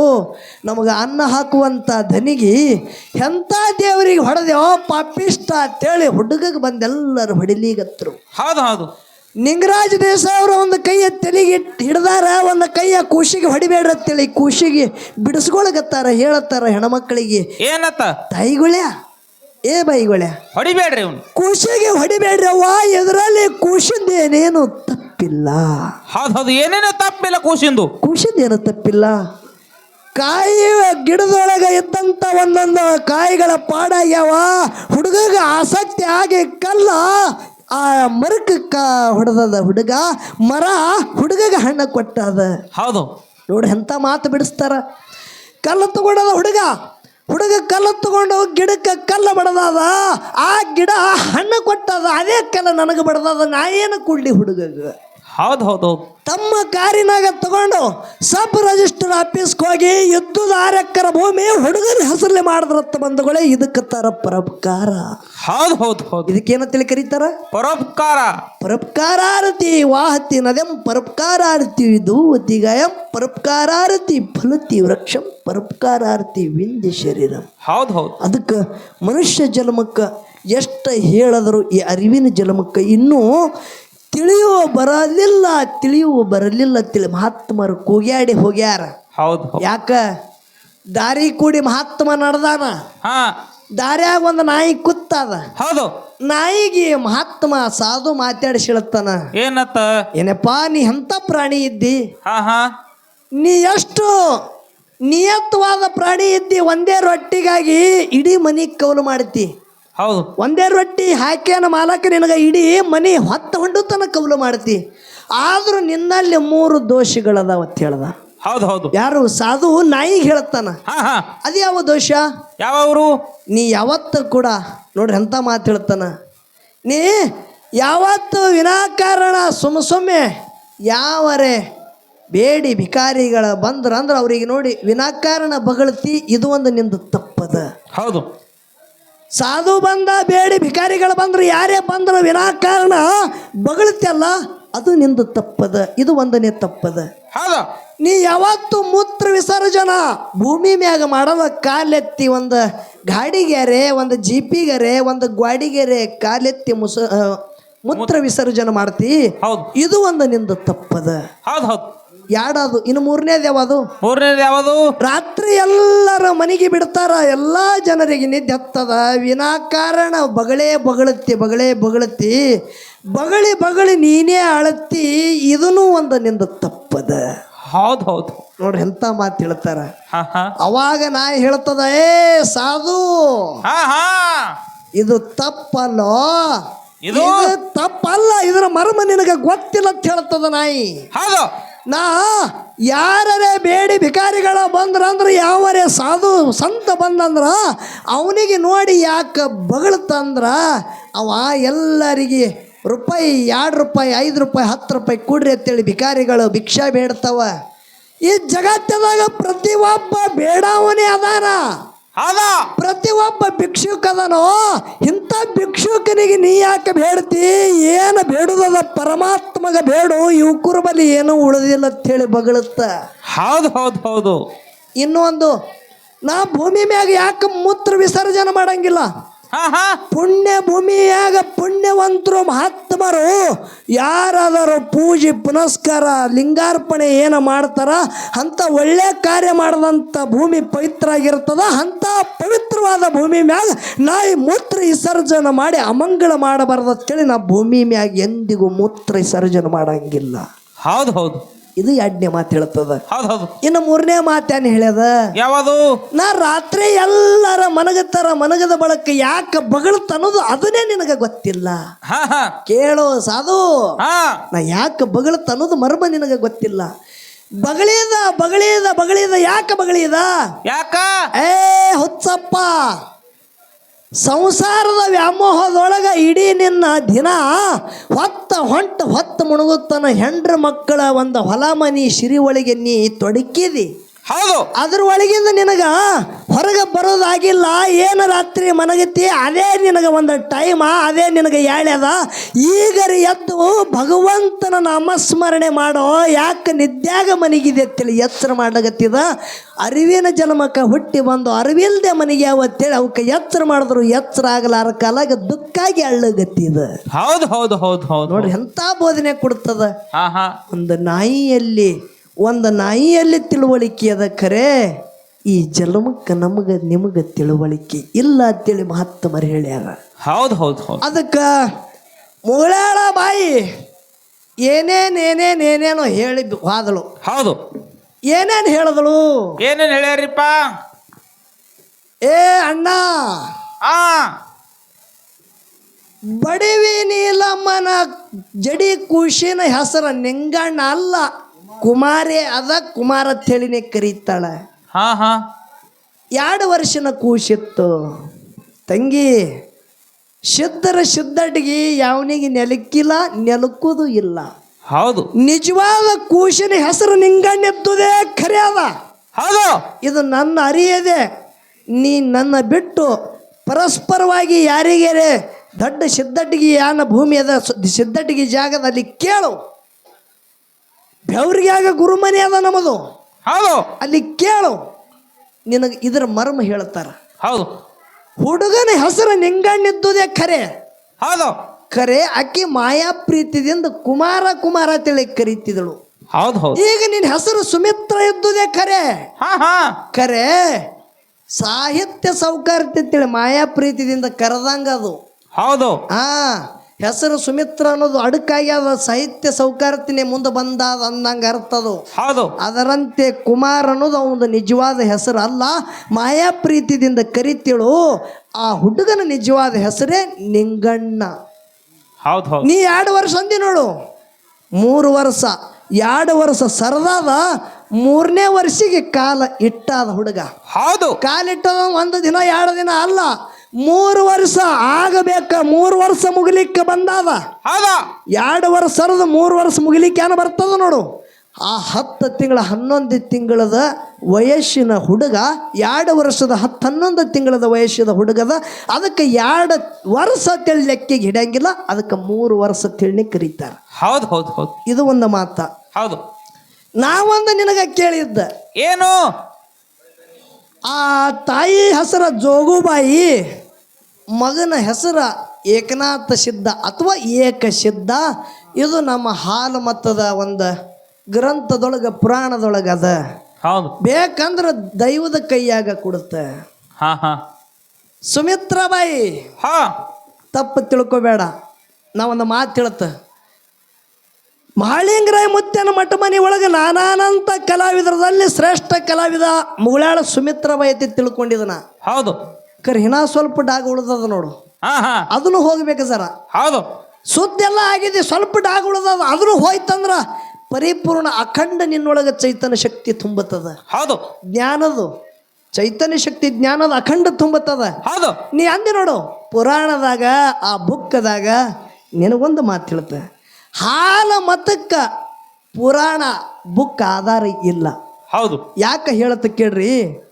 ನಮಗೆ ಅನ್ನ ಹಾಕುವಂಥ ದನಿಗೆ ಎಂಥ ದೇವರಿಗೆ ಹೊಡೆದೆವೋ ಪಾಪಿಷ್ಟ ಅಂತೇಳಿ ಹುಡುಗಗೆ ಬಂದೆಲ್ಲರೂ ಹೊಡಿಲಿಗತ್ರು. ಹೌದು ಹೌದು. ನಿಂಗರಾಜ ದೇಸಾಯವರು ಒಂದು ಕೈಯ ತಲೆಗೆ ಇಟ್ಟು ಹಿಡ್ದಾರ ಒಂದು ಕೈಯ ಕೂಸಿಗೆ ಹೊಡಿಬೇಡ್ರ ಅಂತೇಳಿ ಕೂಸಿಗೆ ಬಿಡಿಸ್ಕೊಳಗತ್ತಾರ ಹೇಳತ್ತಾರ ಹೆಣ್ಮಕ್ಳಿಗೆ. ಏನತ್ತ? ತಾಯಿಗುಳ್ಯ ಏ ಬೈಗೊಳೆ ಹೊಡಿಬೇಡ್ರಿ ಅವ್ನು ಕೂಸಿಗೆ ಹೊಡಿಬೇಡ್ರಿ ಅವ್ವ ಎದರಲ್ಲಿ ಕೂಸಿಂದ ಏನೇನು ತಪ್ಪಿಲ್ಲ. ಹೌದು ಹೌದು ಏನೇನೋ ತಪ್ಪಿಲ್ಲ ಕೂಸಿಂದು. ಕೂಸಿಂದ ಏನು ತಪ್ಪಿಲ್ಲ. ಕಾಯಿ ಗಿಡದೊಳಗೆ ಇದ್ದಂಥ ಒಂದೊಂದು ಕಾಯಿಗಳ ಪಾಡಾಗ್ಯಾವ ಹುಡುಗಗ ಆಸಕ್ತಿ ಆಗಿ ಕಲ್ಲ ಆ ಮರಕ್ಕೆ ಕ ಹೊಡೆದದ ಹುಡುಗ ಮರ ಹುಡುಗಗೆ ಹಣ್ಣು ಕೊಟ್ಟದ. ಹೌದು. ನೋಡಿ ಎಂಥ ಮಾತು ಬಿಡಿಸ್ತಾರ. ಕಲ್ಲು ತಗೊಂಡದ ಹುಡುಗ ಹುಡುಗ ಕಲ್ಲು ತಗೊಂಡು ಗಿಡಕ್ಕೆ ಕಲ್ಲು ಬಡದಾದ, ಆ ಗಿಡ ಹಣ್ಣು ಕೊಟ್ಟದ, ಅದೇ ಕಲ್ಲು ನನಗೆ ಬಡದಾದ, ನಾ ಏನು ಕೊಡಲಿ ಹುಡುಗಗೆ? ಹೌದು ಹೌದು. ತಮ್ಮ ಕಾರಿನಾಗ ತಗೊಂಡು ಸಬ್ ರಿಜಿಸ್ಟರ್ ಆಫೀಸ್ಗೆ ಹೋಗಿ ಯುದ್ಧದ ಆರಕ್ಕರ ಭೂಮಿ ಹುಡುಗನ ಹೆಸರಲ್ಲಿ ಮಾಡಿದ್ರತ್ತ ಬಂಧುಗಳೇ ಇದಕ್ಕೆ ತರ ಪರೋಪಕಾರ. ಹೌದು ಹೌದು ಹೌದು. ಇದಕ್ಕೇನ ತಿಳಿ ಕರೀತಾರ? ಪರೋಪಕಾರ. ಪರೋಪಕಾರಾರತಿ ವಾಹತಿ ನದೆಂ ಪರೋಪಕಾರಾರತಿ ದೂವತಿ ಗಾಯಂ ಪರೋಪಕಾರಾರತಿ ಫಲತಿ ವೃಕ್ಷಂ ಪರೋಪಕಾರಾರತಿ ವಿಂಧ್ಯ ಶರೀರ. ಹೌದು ಹೌದು. ಅದಕ್ಕೆ ಮನುಷ್ಯ ಜನ್ಮಕ್ಕೆ ಎಷ್ಟು ಹೇಳಿದ್ರು ಈ ಅರಿವಿನ ಜನ್ಮಕ್ಕೆ ಇನ್ನೂ ತಿಳಿಯುವ ಬರಲಿಲ್ಲ ತಿಳಿಯುವ ಬರಲಿಲ್ಲ ತಿಳಿ ಮಹಾತ್ಮರು ಕೂಗ್ಯಾಡಿ ಹೋಗ್ಯಾರ. ಹೌದು ಯಾಕ? ದಾರಿ ಕೂಡಿ ಮಹಾತ್ಮ ನಡೆದಾನ. ಹಾ. ದಾರ್ಯಾಗ ಒಂದು ನಾಯಿ ಕುತ್ತದ ಹೌದು. ನಾಯಿಗೆ ಮಹಾತ್ಮ ಸಾಧು ಮಾತಾಡಿಸಿಳತ್ತಾನ ಏನತ್ತ? ಏನಪ್ಪಾ ನೀ ಎಂಥ ಪ್ರಾಣಿ ಇದ್ದಿ? ಹಾ ಹಾ. ನೀ ಎಷ್ಟು ನಿಯತ್ವಾದ ಪ್ರಾಣಿ ಇದ್ದಿ ಒಂದೇ ರೊಟ್ಟಿಗಾಗಿ ಇಡೀ ಮನಿ ಕೌಲು ಮಾಡ್ತಿ. ಹೌದು. ಒಂದೇ ರೊಟ್ಟಿ ಹಾಕ್ಯಾನ ಮಾಲಕ ನಿನಗೆ ಇಡೀ ಮನೆ ಹೊತ್ತ ಹೊಂಡು ತನ ಕವಲು ಮಾಡ್ತಿ. ಆದರೂ ನಿನ್ನಲ್ಲಿ ಮೂರು ದೋಷಗಳದಾವ ಅಂತ ಹೇಳ್ದ. ಹೌದು ಹೌದು. ಯಾರು? ಸಾಧು ನಾಯಿಗೆ ಹೇಳ್ತಾನ. ಹಾ ಹಾ. ಅದು ಯಾವ ದೋಷ? ಯಾವವರು ನೀ ಯಾವತ್ತ ಕೂಡ ನೋಡ್ರಿ ಎಂತ ಮಾತು ಹೇಳ್ತಾನ. ನೀ ಯಾವತ್ತು ವಿನಾಕಾರಣ ಸುಮ್ ಸುಮ್ಮೆ ಯಾವರೇ ಬೇಡಿ ಭಿಕಾರಿಗಳ ಬಂದ್ರ ಅಂದ್ರೆ ಅವ್ರಿಗೆ ನೋಡಿ ವಿನಾಕಾರಣ ಬಗಳ್ತಿ ಇದು ಒಂದು ನಿಂದು ತಪ್ಪದ. ಹೌದು. ಸಾಧು ಬಂದ ಬೇಡಿ ಭಿಕಾರಿಗಳು ಬಂದ್ರೆ ಯಾರೇ ಬಂದ್ರು ವಿನಾಕಾರಣ ಬಗಳುತ್ತಲ್ಲ ಅದು ನಿಂದು ತಪ್ಪದ ಇದು ಒಂದನೇ ತಪ್ಪದ. ನೀ ಯಾವತ್ತು ಮೂತ್ರ ವಿಸರ್ಜನ ಭೂಮಿ ಮ್ಯಾಗ ಮಾಡದ ಕಾಲೆತ್ತಿ ಒಂದು ಗಾಡಿಗೆರೆ ಒಂದು ಜೀಪಿಗೆರೆ ಒಂದು ಗ್ವಾಡಿಗೆರೆ ಕಾಲೆತ್ತಿ ಮುಸ ಮೂತ್ರ ವಿಸರ್ಜನೆ ಮಾಡ್ತಿ ಹೌದು. ಇದು ಒಂದು ನಿಂದು ತಪ್ಪದ. ಹೌದು ಹೌದು. ಯಾಡದು? ಇನ್ನು ಮೂರನೇದು ಯಾವುದು? ಮೂರನೇದು ಯಾವುದು? ರಾತ್ರಿ ಎಲ್ಲರ ಮನೆಗೆ ಬಿಡ್ತಾರ. ಎಲ್ಲ ಜನರಿಗೆ ನಿದ್ದೆ ಹತ್ತದ. ವಿನಾಕಾರಣ ಬಗಳೇ ಬಗಳತ್ತಿ ಬಗಳೇ ಬಗಳತ್ತಿ ಬಗಳಿ ಬಗಳಿ ನೀನೇ ಅಳತ್ತಿ ಇದನ್ನು ಒಂದು ನಿಂದ ತಪ್ಪದ. ಹೌದು ಹೌದು. ನೋಡ್ರಿ ಎಂತ ಮಾತು ಹೇಳ್ತಾರ. ಅವಾಗ ನಾ ಹೇಳ್ತದ ಏ ಸಾಧು! ಹಾ ಹಾ. ಇದು ತಪ್ಪಲ್ಲೋ? ಇದು? ಇದು ತಪ್ಪಲ್ಲ. ಇದರ ಮರ್ಮ ನಿನಗೆ ಗೊತ್ತಿಲ್ಲ ಅಂತ ಹೇಳ್ತದ ನಾಯಿ. ಹೌದು. ನಾ ಯಾರರೇ ಬೇಡಿ ಭಿಕಾರಿಗಳ ಬಂದ್ರಂದ್ರೆ ಯಾವರೇ ಸಾಧು ಸಂತ ಬಂದಂದ್ರ ಅವನಿಗೆ ನೋಡಿ ಯಾಕೆ ಬಗಳತಂದ್ರ ಅವ ಎಲ್ಲರಿಗೆ ರೂಪಾಯಿ ಎರಡು ರೂಪಾಯಿ, ಐದು ರೂಪಾಯಿ, ಹತ್ತು ರೂಪಾಯಿ ಕೊಡ್ರಿ ಅಂತೇಳಿ ಭಿಕಾರಿಗಳು ಭಿಕ್ಷಾ ಬೇಡ್ತಾವ. ಈ ಜಗತ್ತದಾಗ ಪ್ರತಿಯೊಬ್ಬ ಬೇಡವನೇ ಅದಾನ. ಹೌದು. ಪ್ರತಿಯೊಬ್ಬ ಒಬ್ಬ ಅದನೋ ಇಂಥ ಭಿಕ್ಷುಕನಿಗೆ ನೀ ಯಾಕೆ ಬೇಡ್ತಿ? ಏನು ಬೇಡುದದ ಪರಮಾತ್ಮಗ ಬೇಡು ಯುವಕರ ಬಳಿ ಏನೂ ಉಳಿದಿಲ್ಲ ಅಂತೇಳಿ ಬಗಳುತ್ತ. ಹೌದು ಹೌದು ಹೌದು. ಇನ್ನೊಂದು ನಾ ಭೂಮಿ ಮ್ಯಾಗ ಯಾಕೆ ಮೂತ್ರ ವಿಸರ್ಜನೆ ಮಾಡಂಗಿಲ್ಲ? ಪುಣ್ಯ ಭೂಮಿಯಾಗ ಪುಣ್ಯವಂತರು ಮಹಾತ್ಮರು ಯಾರಾದರೂ ಪೂಜೆ ಪುನಸ್ಕಾರ ಲಿಂಗಾರ್ಪಣೆ ಏನು ಮಾಡ್ತಾರ ಅಂತ ಒಳ್ಳೆ ಕಾರ್ಯ ಮಾಡಿದಂಥ ಭೂಮಿ ಪವಿತ್ರ ಆಗಿರ್ತದ ಅಂಥ ಪವಿತ್ರವಾದ ಭೂಮಿ ಮ್ಯಾಗ ನಾಯಿ ಮೂತ್ರ ವಿಸರ್ಜನೆ ಮಾಡಿ ಅಮಂಗಳ ಮಾಡಬಾರ್ದು ಅಂತೇಳಿ ನಾ ಭೂಮಿ ಮ್ಯಾಗ ಎಂದಿಗೂ ಮೂತ್ರ ವಿಸರ್ಜನೆ ಮಾಡಂಗಿಲ್ಲ. ಹೌದು ಹೌದು. ಇದು ಎರಡನೇ ಮಾತು ಹೇಳ್ತದ. ಹೌದು ಹೌದು. ಇನ್ನು ಮೂರನೇ ಮಾತೇನು ಹೇಳ್ಯದ? ಯಾವುದು? ನಾ ರಾತ್ರಿ ಎಲ್ಲರ ಮನಗತ್ತಾರ ಮನಗದ ಬಳಕ ಯಾಕೆ ಬಗಳತನ್ನೋದು ಅದನ್ನೇ ನಿನಗೆ ಗೊತ್ತಿಲ್ಲ. ಹಾ ಹಾ. ಕೇಳೋ ಸಾಧು. ಹಾ. ನಾ ಯಾಕೆ ಬಗಳತನ್ನೋದು ಮರ್ಮ ನಿನಗೆ ಗೊತ್ತಿಲ್ಲ. ಬಗಳಿದ ಬಗಳಿದ ಬಗಳಿದ ಯಾಕ ಬಗಳಿದ? ಯಾಕ? ಏ ಹುಚ್ಚಪ್ಪ. ಸಂಸಾರದ ವ್ಯಾಮೋಹದೊಳಗ ಇಡೀ ನಿನ್ನ ದಿನ ಹೊತ್ತ ಹೊಂಟ ಹೊತ್ತ ಮುಣಗುತ್ತನ ಹೆಂಡ್ರ ಮಕ್ಕಳ ಒಂದು ಹೊಲ ಮನಿ, ಸಿರಿ ಒಳಗೆ ನೀ ತೊಡಕಿದಿ. ಹೌದು. ಅದ್ರ ಒಳಗಿಂದ ನಿನಗ ಹೊರಗೆ ಬರೋದಾಗಿಲ್ಲ ಏನು ರಾತ್ರಿ ಮನಗತಿ ಅದೇ ನಿನಗ ಒಂದು ಟೈಮ ಅದೇ ನಿನಗೆ ಎಳೆದ ಈಗ ಎದ್ದು ಭಗವಂತನ ನಾಮಸ್ಮರಣೆ ಮಾಡೋ ಯಾಕೆ ನಿದ್ಯಾಗ ಮನಿಗಿದೆ ತಿಳಿ ಎಚ್ಚರ ಮಾಡಗತ್ತಿದ ಅರಿವಿನ ಜನ್ಮಕ್ಕೆ ಹುಟ್ಟಿ ಬಂದು ಅರಿವಿಲ್ದೆ ಮನೆಗೆ ಅವತ್ತೇಳಿ ಅವಕ್ಕೆ ಎಚ್ಚರ ಮಾಡಿದ್ರು ಎಚ್ಚರ ಆಗಲಾರ ಕಾಲಾಗ ದುಃಖಾಗಿ ಅಳ್ಳಗತ್ತಿದ. ಹೌದು ಹೌದು ಹೌದು ಹೌದು. ನೋಡ್ರಿ ಎಂಥ ಬೋಧನೆ ಕೊಡ್ತದ. ಒಂದು ನಾಯಿಯಲ್ಲಿ ಒಂದು ನಾಯಿಯಲ್ಲಿ ತಿಳುವಳಿಕೆ ಅದ ಖರೆ ಈ ಜನ್ಮಕ್ಕೆ ನಮಗೆ ನಿಮಗೆ ತಿಳುವಳಿಕೆ ಇಲ್ಲ ಅಂತೇಳಿ ಮಹಾತ್ಮರು ಹೇಳ್ಯಾರ. ಹೌದು ಹೌದು ಹೌದು. ಅದಕ್ಕೆ ಮುಗಳಾಳ ಬಾಯಿ ಏನೇನ್ ಏನೇನ್ ಏನೇನೋ ಹೇಳಿ ಹಾದಳು ಹೌದು. ಏನೇನು ಹೇಳಿದಳು? ಏನೇನು ಹೇಳ್ಯಾರಿಪ್ಪ? ಏ ಅಣ್ಣ. ಆ. ಬಡವಿ ನೀಲಮ್ಮನ ಜಡಿ ಕುಶಿನ ಹೆಸರ ನಿಂಗಣ್ಣ ಅಲ್ಲ. ಕುಮಾರಿ ಅದ ಕುಮಾರ ಹೇಳಿನೇ ಕರೀತಾಳೆ. ಹಾ ಹಾ. ಎರಡು ವರ್ಷನ ಕೂಸಿತ್ತು ತಂಗಿ ಶುದ್ಧರ ಸಿದ್ಧಟಿಗೆ ಯಾವನಿಗೆ ನೆಲಕ್ಕಿಲ್ಲ ನೆಲಕ್ಕುದು ಇಲ್ಲ. ಹೌದು. ನಿಜವಾದ ಕೂಶನ ಹೆಸರು ನಿಂಗಣ್ಣೆದ್ದುದೇ ಖರೆ ಅದ. ಹೌದು. ಇದು ನನ್ನ ಅರಿಯದೆ ನೀ ನನ್ನ ಬಿಟ್ಟು ಪರಸ್ಪರವಾಗಿ ಯಾರಿಗೇರೆ ದೊಡ್ಡ ಸಿದ್ಧಟಿಗೆ ಯಾನ ಭೂಮಿ ಅದ ಜಾಗದಲ್ಲಿ ಕೇಳು. ಬೆವ್ರಿಗಾಗ ಗುರುಮನೆ ಅದ ನಮ್ಮದು. ಹೌದು. ಅಲ್ಲಿ ಕೇಳು. ನಿನಗೆ ಇದರ ಮರ್ಮ ಹೇಳ್ತಾರ. ಹೌದು. ಹುಡುಗನ ಹೆಸರು ನಿಂಗಣ್ಣಿದ್ದುದೇ ಖರೆ. ಹೌದು. ಖರೆ ಅಕ್ಕಿ ಮಾಯಾ ಪ್ರೀತಿದಿಂದ ಕುಮಾರ ಕುಮಾರ ತಿಳಿ ಕರೀತಿದಳು. ಹೌದು ಹೌದು. ಈಗ ನಿನ್ನ ಹೆಸರು ಸುಮಿತ್ರ ಇದ್ದುದೇ ಖರೆ. ಹಾ ಹಾ. ಖರೆ ಸಾಹಿತ್ಯ ಸೌಕರ್ಯ ತಿಳಿ ಮಾಯಾ ಪ್ರೀತಿದಿಂದ ಕರೆದಂಗ ಅದು. ಹೌದು. ಆ ಹೆಸರು ಸುಮಿತ್ರ ಅನ್ನೋದು ಅಡುಕಾಗಿ ಅದ ಸಾಹಿತ್ಯ ಸೌಕರ್ಯತಿನೇ ಮುಂದೆ ಬಂದಾದ ಅಂದಂಗೆ ಅರ್ಥ ಅದು. ಹೌದು. ಅದರಂತೆ ಕುಮಾರ್ ಅನ್ನೋದು ಅವನದು ನಿಜವಾದ ಹೆಸರು ಅಲ್ಲ. ಮಾಯಾ ಪ್ರೀತಿದಿಂದ ಕರಿತಿಳು ಆ ಹುಡುಗನ ನಿಜವಾದ ಹೆಸರೇ ನಿಂಗಣ್ಣ. ಹೌದು ಹೌದು. ನೀ ಎರಡು ವರ್ಷ ಅಂದಿ ನೋಡು. ಮೂರು ವರ್ಷ. ಎರಡು ವರ್ಷ ಸರದಾದ ಮೂರನೇ ವರ್ಷಿಗೆ ಕಾಲ ಇಟ್ಟಾದ ಹುಡುಗ. ಹೌದು. ಕಾಲಿಟ್ಟದ ಒಂದು ದಿನ ಎರಡು ದಿನ ಅಲ್ಲ. ಮೂರು ವರ್ಷ ಆಗಬೇಕ ಮೂರು ವರ್ಷ ಮುಗಿಲಿಕ್ಕೆ ಬಂದಾದ. ಹೌದಾ? ಎರಡು ವರ್ಷ ಸರದ ಮೂರು ವರ್ಷ ಮುಗಿಲಿಕ್ಕೆ ಏನು ಬರ್ತದ ನೋಡು. ಆ ಹತ್ತು ತಿಂಗಳ ಹನ್ನೊಂದು ತಿಂಗಳದ ವಯಸ್ಸಿನ ಹುಡುಗ ಎರಡು ವರ್ಷದ ಹತ್ತು ಹನ್ನೊಂದು ತಿಂಗಳದ ವಯಸ್ಸಿನ ಹುಡುಗದ ಅದಕ್ಕೆ ಎರಡು ವರ್ಷ ತಿಳಿ ಹಿಡಂಗಿಲ್ಲ ಅದಕ್ಕೆ ಮೂರು ವರ್ಷ ತಿಳಿ ಕರೀತಾರೆ. ಹೌದು ಹೌದು ಹೌದು. ಇದು ಒಂದು ಮಾತ. ಹೌದು. ನಾವೊಂದು ನಿನಗೆ ಕೇಳಿದ್ದ. ಏನು? ಆ ತಾಯಿ ಹೆಸರ ಜೋಗುಬಾಯಿ. ಮಗನ ಹೆಸರ ಏಕನಾಥ ಸಿದ್ಧ ಅಥವಾ ಏಕಸಿದ್ಧ ಇದು ನಮ್ಮ ಹಾಲು ಮತದ ಒಂದು ಗ್ರಂಥದೊಳಗೆ ಪುರಾಣದೊಳಗೆ ಅದ. ಹೌದು. ಬೇಕಂದ್ರೆ ದೈವದ ಕೈಯಾಗ ಕೊಡುತ್ತೆ. ಹಾ ಹಾ. ಸುಮಿತ್ರಾಬಾಯಿ. ಹಾ. ತಪ್ಪು ತಿಳ್ಕೊಬೇಡ. ನಾವೊಂದು ಮಾತು ಹೇಳುತ್ತ ಮಹಾಳಿಂಗರಾಯ ಮುತ್ತನ ಮಠ ಮನೆ ಒಳಗೆ ನಾನಾನಂತ ಕಲಾವಿದರದಲ್ಲಿ ಶ್ರೇಷ್ಠ ಕಲಾವಿದ ಮುಗಳಾಳ ಸುಮಿತ್ರಾಬಾಯಿ ಅಂತ ತಿಳ್ಕೊಂಡಿದ್ದನ ಹೌದು. ಕರೆ ಹಿನ ಸ್ವಲ್ಪ ಡಾಗ್ ಉಳ್ದದ ನೋಡು. ಹಾ ಹಾ. ಅದನ್ನು ಹೋಗ್ಬೇಕು ಸರ. ಹೌದು. ಸುದ್ದೆಲ್ಲ ಆಗಿದೆ ಸ್ವಲ್ಪ ಡಾಗ್ ಉಳ್ದದ ಅದನ್ನು ಹೋಯ್ತಂದ್ರ ಪರಿಪೂರ್ಣ ಅಖಂಡ ನಿನ್ನೊಳಗೆ ಚೈತನ್ಯ ಶಕ್ತಿ ತುಂಬುತ್ತದ. ಹೌದು. ಜ್ಞಾನದು ಚೈತನ್ಯ ಶಕ್ತಿ ಜ್ಞಾನದ ಅಖಂಡ ತುಂಬುತ್ತದ. ಹೌದು. ನೀ ಅಂದಿ ನೋಡು ಪುರಾಣದಾಗ ಆ ಬುಕ್ಕದಾಗ ನಿನಗೊಂದು ಮಾತು ಹೇಳುತ್ತೆ ಹಾಲ ಮತಕ್ಕ ಪುರಾಣ ಬುಕ್ ಆಧಾರ ಇಲ್ಲ. ಹೌದು. ಯಾಕೆ ಹೇಳತ್ತ ಕೇಳ್ರಿ?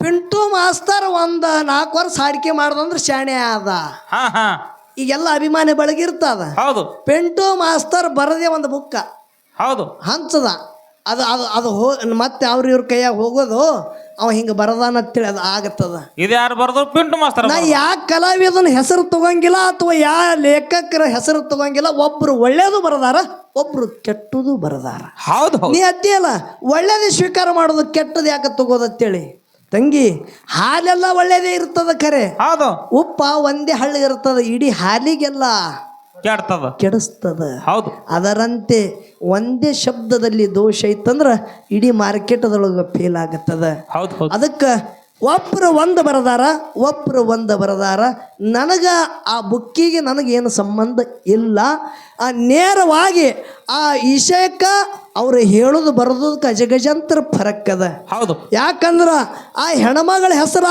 ಪಿಂಟು ಮಾಸ್ತರ್ ಒಂದು ನಾಲ್ಕು ವರ್ಷ ಆಡಿಕೆ ಮಾಡ್ದಂದ್ರೆ ಶಾಣೆ ಆದ. ಹಾ ಹಾ. ಈಗೆಲ್ಲ ಅಭಿಮಾನಿ ಬಳಗಿರ್ತದ ಹೌದು. ಪಿಂಟು ಮಾಸ್ತರ್ ಬರದೇ ಒಂದು ಬುಕ್ಕ. ಹೌದು. ಹಂಚದ. ಅದು ಅದು ಅದು ಹೋ ಮತ್ತೆ ಅವ್ರ ಇವ್ರ ಕೈಯಾಗ ಹೋಗೋದು ಅವ ಹಿಂಗೆ ಬರದಾನ ಅಂತೇಳಿ ಅದು ಆಗತ್ತದ. ಇದು ಯಾರು ಬರ್ದು ಪಿಂಟು ಮಾಸ್ತರ್ ನಾ ಯಾವ ಕಲಾವಿದನ ಹೆಸರು ತಗೊಂಗಿಲ್ಲ ಅಥವಾ ಯಾ ಲೇಖಕರ ಹೆಸರು ತಗೊಂಗಿಲ್ಲ ಒಬ್ರು ಒಳ್ಳೇದು ಬರದಾರ ಒಬ್ರು ಕೆಟ್ಟದು ಬರದಾರ. ಹೌದು ಹೌದು. ನೀ ಅಲ್ಲ ಒಳ್ಳೇದೇ ಸ್ವೀಕಾರ ಮಾಡೋದು ಕೆಟ್ಟದ್ದು ಯಾಕೆ ತಗೋದತ್ತೇಳಿ ತಂಗಿ ಹಾಲೆಲ್ಲ ಒಳ್ಳೇದೇ ಇರ್ತದ ಖರೆ. ಹೌದು. ಉಪ್ಪ ಒಂದೇ ಹಳ್ಳಿ ಇರ್ತದ ಇಡೀ ಹಾಲಿಗೆಲ್ಲ ಕೆಡ್ತದ. ಕೆಡಿಸ್ತದ. ಹೌದು. ಅದರಂತೆ ಒಂದೇ ಶಬ್ದದಲ್ಲಿ ದೋಷ ಇತ್ತಂದ್ರ ಇಡೀ ಮಾರ್ಕೆಟದೊಳಗ ಫೇಲ್ ಆಗತ್ತದ. ಹೌದು ಹೌದು. ಅದಕ್ಕೆ ಒಬ್ಬರು ಒಂದು ಬರದಾರ ಒಬ್ಬರು ಒಂದು ಬರದಾರ. ನನಗೆ ಆ ಬುಕ್ಕಿಗೆ ನನಗೇನು ಸಂಬಂಧ ಇಲ್ಲ. ಆ ನೇರವಾಗಿ ಆ ವಿಷಯಕ್ಕೆ ಅವ್ರು ಹೇಳೋದು ಬರೋದಕ್ಕೆ ಅಜಗಜಂತರ ಫರಕ್ಕದ. ಹೌದು. ಯಾಕಂದ್ರೆ ಆ ಹೆಣ್ಮಗಳ ಹೆಸರ